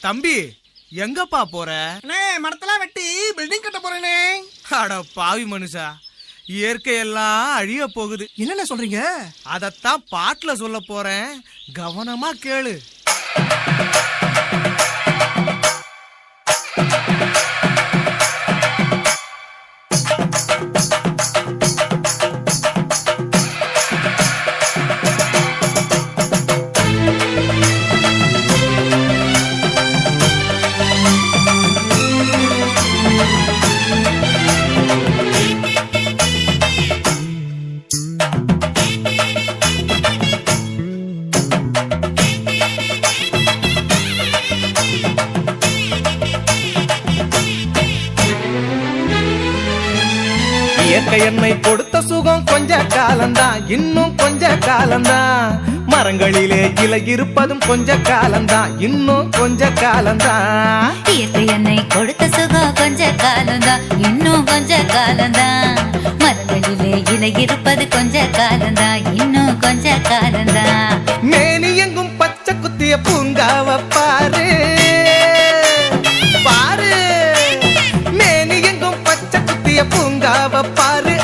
தம்பி எங்கப்பா போற? அண்ணே மரத்தெல்லாம் வெட்டி பில்டிங் கட்ட போறேனே. அட பாவி மனுஷா இயற்கையெல்லாம் அழிய போகுது. என்னென்ன சொல்றீங்க? அதத்தான் பாட்டுல சொல்ல போறேன். கவனமா கேளு. இயற்கை என்னை கொடுத்த சுகம் கொஞ்ச காலந்தான் இன்னும் கொஞ்ச காலந்தான் மரங்களிலே இலை இருப்பதும் கொஞ்ச காலந்தான் இன்னும் கொஞ்ச காலந்தான் இயற்கை என்னை கொடுத்த சுகம் கொஞ்ச காலந்தான் இன்னும் கொஞ்ச காலந்தான் மரங்களிலே இலை இருப்பது கொஞ்ச காலந்தான் இன்னும் கொஞ்ச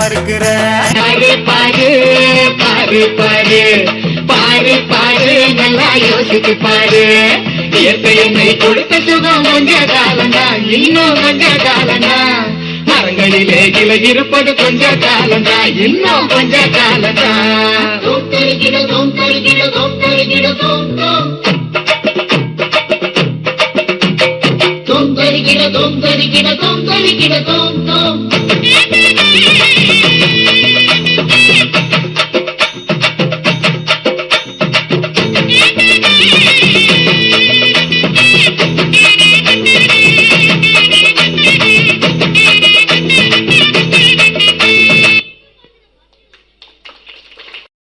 மறுக்கிற பாரு பாரு பாரு பாரு பாரு பாரு நல்லா யோசிச்சு பாரு இயற்கை என்னை கொடுத்த சுகம் கொஞ்ச காலம்தான் இன்னும் கொஞ்ச காலம்தான் மரங்களிலே இலை இருப்பது கொஞ்ச காலம்தான் இன்னும் கொஞ்ச தருகிட தோம் தருகிட தோம் தருகிட தோம் தோம் தோம் தருகிட தோம் தருகிட தோம் தருகிட தோம் தோம்